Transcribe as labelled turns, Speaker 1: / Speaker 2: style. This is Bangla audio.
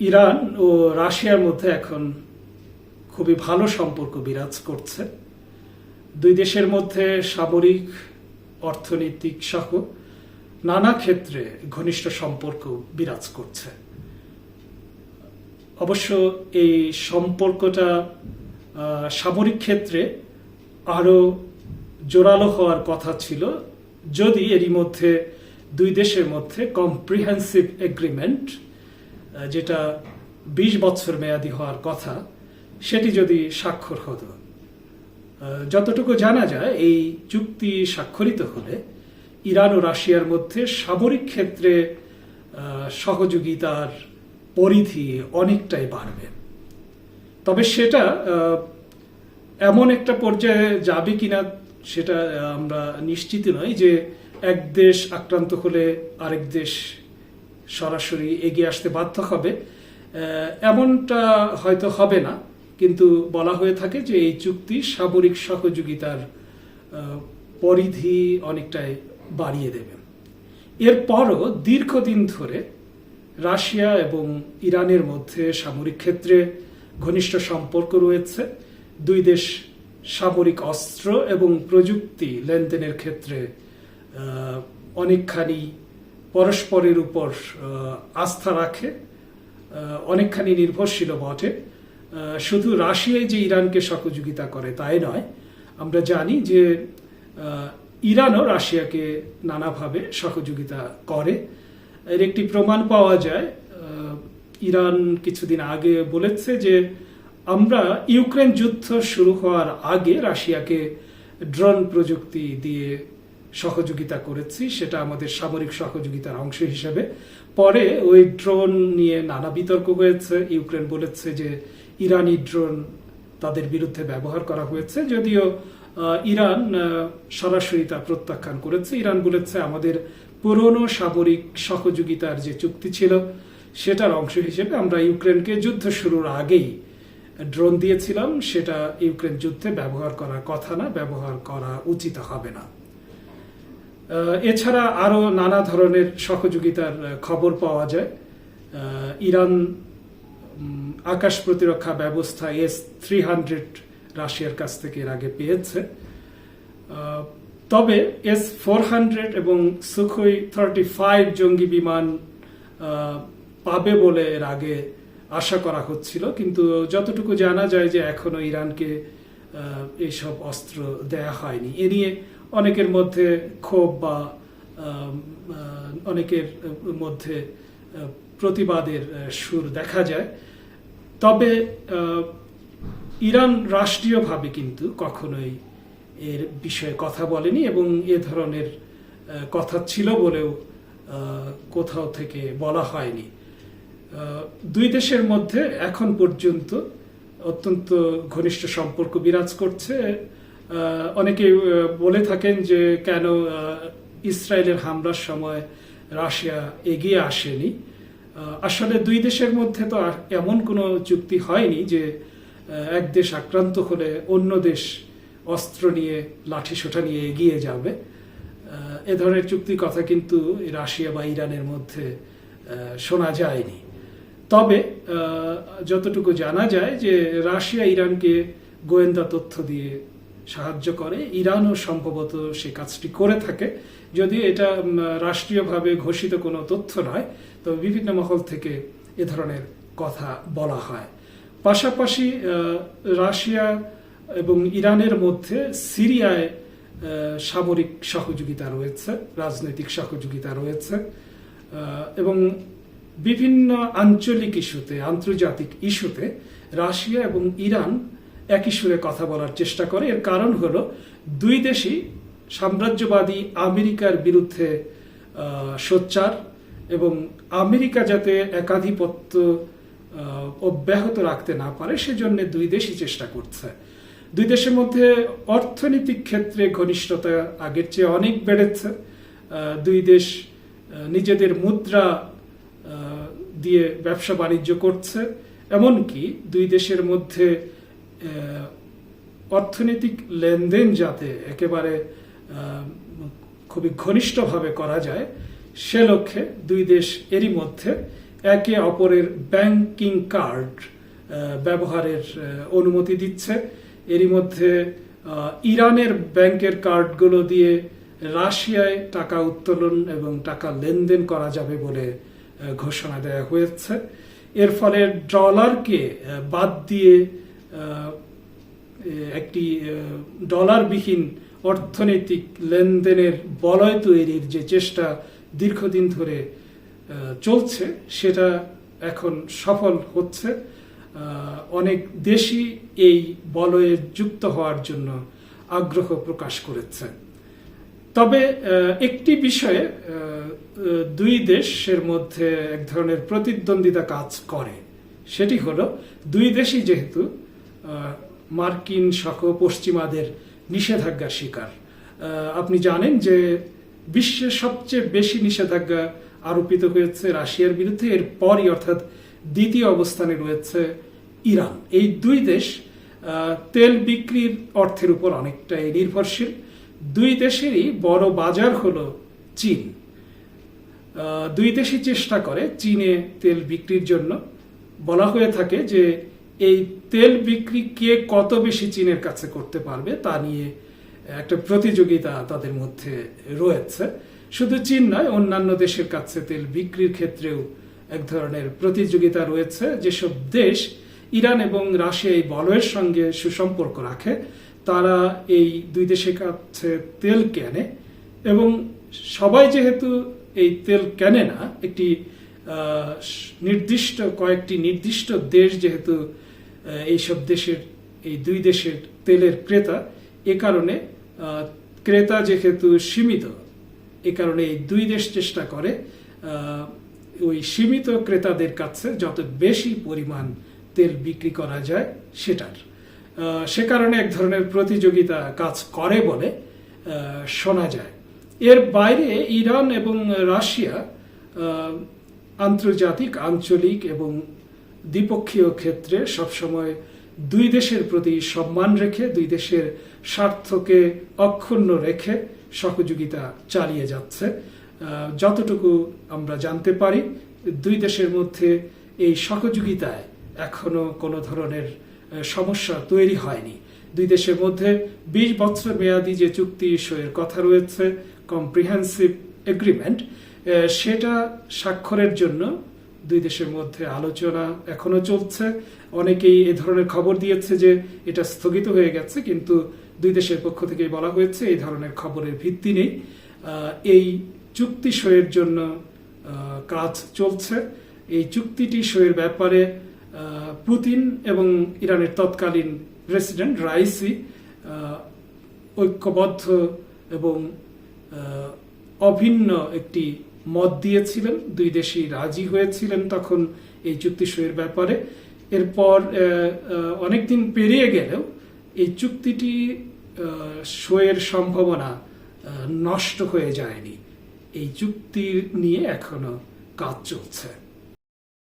Speaker 1: ইরান ও রাশিয়ার মধ্যে এখন খুবই ভালো সম্পর্ক বিরাজ করছে। দুই দেশের মধ্যে সামরিক, অর্থনৈতিক সহ নানা ক্ষেত্রে ঘনিষ্ঠ সম্পর্ক বিরাজ করছে। অবশ্য এই সম্পর্কটা সামরিক ক্ষেত্রে আরও জোরালো হওয়ার কথা ছিল যদি এরই মধ্যে দুই দেশের মধ্যে কম্প্রিহেন্সিভ এগ্রিমেন্ট যেটা বিশ বছর মেয়াদি হওয়ার কথা, সেটি যদি স্বাক্ষর হতো। যতটুকু জানা যায়, এই চুক্তি স্বাক্ষরিত হলে ইরান ও রাশিয়ার মধ্যে সামরিক ক্ষেত্রে সহযোগিতার পরিধি অনেকটাই বাড়বে। তবে সেটা এমন একটা পর্যায়ে যাবে কিনা, সেটা আমরা নিশ্চিত নই যে এক দেশ আক্রান্ত হলে আরেক দেশ সরাসরি এগিয়ে আসতে বাধ্য হবে। এমনটা হয়তো হবে না, কিন্তু বলা হয়ে থাকে যে এই চুক্তি সামরিক সহযোগিতার পরিধি অনেকটাই বাড়িয়ে দেবে। এরপরও দীর্ঘদিন ধরে রাশিয়া এবং ইরানের মধ্যে সামরিক ক্ষেত্রে ঘনিষ্ঠ সম্পর্ক রয়েছে। দুই দেশ সামরিক অস্ত্র এবং প্রযুক্তি লেনদেনের ক্ষেত্রে অনেকখানি পরস্পরের উপর আস্থা রাখে অনেকখানি নির্ভরশীল বটে। শুধু রাশিয়াই যে ইরানকে সহযোগিতা করে তাই নয়, আমরা জানি যে ইরানও রাশিয়াকে নানাভাবে সহযোগিতা করে। এর একটি প্রমাণ পাওয়া যায় ইরান কিছুদিন আগে বলেছে যে, আমরা ইউক্রেন যুদ্ধ শুরু হওয়ার আগে রাশিয়াকে ড্রোন প্রযুক্তি দিয়ে সহযোগিতা করেছি, সেটা আমাদের সামরিক সহযোগিতার অংশ হিসেবে। পরে ওই ড্রোন নিয়ে নানা বিতর্ক হয়েছে। ইউক্রেন বলেছে যে, ইরানি ড্রোন তাদের বিরুদ্ধে ব্যবহার করা হয়েছে। যদিও ইরান সরাসরি তা প্রত্যাখ্যান করেছে। ইরান বলেছে আমাদের পুরনো সামরিক সহযোগিতার যে চুক্তি ছিল, সেটার অংশ হিসেবে আমরা ইউক্রেনকে যুদ্ধ শুরুর আগেই ড্রোন দিয়েছিলাম। সেটা ইউক্রেন যুদ্ধে ব্যবহার করার কথা না, ব্যবহার করা উচিত হবে না। এছাড়া আরও নানা ধরনের সহযোগিতার খবর পাওয়া যায়। ইরান আকাশ প্রতিরক্ষা ব্যবস্থা এস থ্রি হান্ড্রেড রাশিয়ার কাছ থেকে এর আগে পেয়েছে। তবে এস ফোর হান্ড্রেড এবং সুখই থার্টি ফাইভ জঙ্গি বিমান পাবে বলে এর আগে আশা করা হচ্ছিল। কিন্তু যতটুকু জানা যায় যে এখনও ইরানকে এইসব অস্ত্র দেয়া হয়নি। এ নিয়ে অনেকের মধ্যে ক্ষোভ বা অনেকের মধ্যে প্রতিবাদের সুর দেখা যায়। তবে ইরান রাষ্ট্রীয়ভাবে কিন্তু কখনোই এর বিষয়ে কথা বলেনি এবং এ ধরনের কথা ছিল বলেও কোথাও থেকে বলা হয়নি। দুই দেশের মধ্যে এখন পর্যন্ত অত্যন্ত ঘনিষ্ঠ সম্পর্ক বিরাজ করছে। অনেকে বলে থাকেন যে কেন ইসরায়েলের হামলার সময় রাশিয়া এগিয়ে আসেনি। আসলে দুই দেশের মধ্যে তো এমন কোনো চুক্তি হয়নি যে এক দেশ আক্রান্ত হলে অন্য দেশ অস্ত্র নিয়ে লাঠি সোঠা নিয়ে এগিয়ে যাবে। এ ধরনের চুক্তির কথা কিন্তু রাশিয়া বা ইরানের মধ্যে শোনা যায়নি। তবে যতটুকু জানা যায় যে রাশিয়া ইরানকে গোয়েন্দা তথ্য দিয়ে সাহায্য করে। ইরানও সম্ভবত সে কাজটি করে থাকে। যদিও এটা রাষ্ট্রীয়ভাবে ঘোষিত কোনো তথ্য নয়, তবে বিভিন্ন মহল থেকে এ ধরনের কথা বলা হয়। পাশাপাশি রাশিয়া এবং ইরানের মধ্যে সিরিয়ায় সামরিক সহযোগিতা রয়েছে, রাজনৈতিক সহযোগিতা রয়েছে এবং বিভিন্ন আঞ্চলিক ইস্যুতে, আন্তর্জাতিক ইস্যুতে রাশিয়া এবং ইরান একই সুরে কথা বলার চেষ্টা করে। এর কারণ হলো, দুই দেশই সাম্রাজ্যবাদী আমেরিকার বিরুদ্ধে সোচ্চার এবং আমেরিকা যাতে একাধিপত্য অব্যাহত রাখতে না পারে, সেজন্য দুই দেশই চেষ্টা করছে। দুই দেশের মধ্যে অর্থনৈতিক ক্ষেত্রে ঘনিষ্ঠতা আগের চেয়ে অনেক বেড়েছে। দুই দেশ নিজেদের মুদ্রা দিয়ে ব্যবসা বাণিজ্য করছে। এমনকি দুই দেশের মধ্যে অর্থনৈতিক লেনদেন যাতে একেবারে খুবই ঘনিষ্ঠভাবে করা যায়, সে লক্ষ্যে দুই দেশ এরই মধ্যে একে অপরের ব্যাংকিং কার্ড ব্যবহারের অনুমতি দিচ্ছে। এরই মধ্যে ইরানের ব্যাংকের কার্ডগুলো দিয়ে রাশিয়ায় টাকা উত্তোলন এবং টাকা লেনদেন করা যাবে বলে ঘোষণা দেওয়া হয়েছে। এর ফলে ডলারকে বাদ দিয়ে একটি ডলারবিহীন অর্থনৈতিক লেনদেনের বলয় তৈরির যে চেষ্টা দীর্ঘদিন ধরে চলছে, সেটা এখন সফল হচ্ছে। অনেক দেশই এই বলয়ে যুক্ত হওয়ার জন্য আগ্রহ প্রকাশ করেছে। তবে একটি বিষয়ে দুই দেশের মধ্যে এক ধরনের প্রতিদ্বন্দ্বিতা কাজ করে। সেটি হলো, দুই দেশই যেহেতু মার্কিন সহ পশ্চিমাদের নিষেধাজ্ঞা শিকার। আপনি জানেন যে বিশ্বের সবচেয়ে বেশি নিষেধাজ্ঞা আরোপিত হয়েছে রাশিয়ার বিরুদ্ধে এর পরই অর্থাৎ দ্বিতীয় অবস্থানে রয়েছে ইরান। এই দুই দেশ তেল বিক্রির অর্থের উপর অনেকটাই নির্ভরশীল। দুই দেশেরই বড় বাজার হলো চীন। দুই দেশই চেষ্টা করে চীনে তেল বিক্রির জন্য। বলা হয়ে থাকে যে এই তেল বিক্রি কে কত বেশি চীনের কাছে করতে পারবে তা নিয়ে একটা প্রতিযোগিতা তাদের মধ্যে রয়েছে। শুধু চীন নয়, অন্যান্য দেশের কাছে তেল বিক্রির ক্ষেত্রেও এক ধরনের প্রতিযোগিতা রয়েছে। যেসব দেশ ইরান এবং রাশিয়া এই বলয়ের সঙ্গে সুসম্পর্ক রাখে, তারা এই দুই দেশের কাছে তেল কেনে এবং সবাই যেহেতু এই তেল কেনে না, একটি নির্দিষ্ট কয়েকটি নির্দিষ্ট দেশ যেহেতু এইসব দেশের, এই দুই দেশের তেলের ক্রেতা, এ কারণে ক্রেতা যেহেতু সীমিত, এ কারণে এই দুই দেশ চেষ্টা করে ওই সীমিত ক্রেতাদের কাছে যত বেশি পরিমাণ তেল বিক্রি করা যায় সেটার। সে কারণে এক ধরনের প্রতিযোগিতা কাজ করে বলে শোনা যায়। এর বাইরে ইরান এবং রাশিয়া আন্তর্জাতিক, আঞ্চলিক এবং দ্বিপক্ষীয় ক্ষেত্রে সবসময় দুই দেশের প্রতি সম্মান রেখে, দুই দেশের স্বার্থকে অক্ষুণ্ণ রেখে সহযোগিতা চালিয়ে যাচ্ছে। যতটুকু আমরা জানতে পারি, দুই দেশের মধ্যে এই সহযোগিতায় এখনও কোনো ধরনের সমস্যা তৈরি হয়নি। দুই দেশের মধ্যে বিশ বছর মেয়াদী যে চুক্তি সইয়ের কথা রয়েছে কম্প্রিহেন্সিভ এগ্রিমেন্ট সেটা স্বাক্ষরের জন্য দুই দেশের মধ্যে আলোচনা এখনও চলছে। অনেকেই এ ধরনের খবর দিয়েছে যে এটা স্থগিত হয়ে গেছে, কিন্তু দুই দেশের পক্ষ থেকে বলা হয়েছে এই ধরনের খবরের ভিত্তি নেই। এই চুক্তি সইয়ের জন্য কাজ চলছে। এই চুক্তিটি সইয়ের ব্যাপারে পুতিন এবং ইরানের তৎকালীন প্রেসিডেন্ট রাইসি ঐক্যবদ্ধ এবং অভিন্ন একটি মত দিয়েছিলেন, দুই দেশই রাজি হয়েছিলেন তখন এই চুক্তি সইয়ের ব্যাপারে। এরপর অনেক দিন অনেকদিন পেরিয়ে গেলেও এই চুক্তিটি সইয়ের সম্ভাবনা নষ্ট হয়ে যায়নি। এই চুক্তি নিয়ে এখনও কাজ চলছে।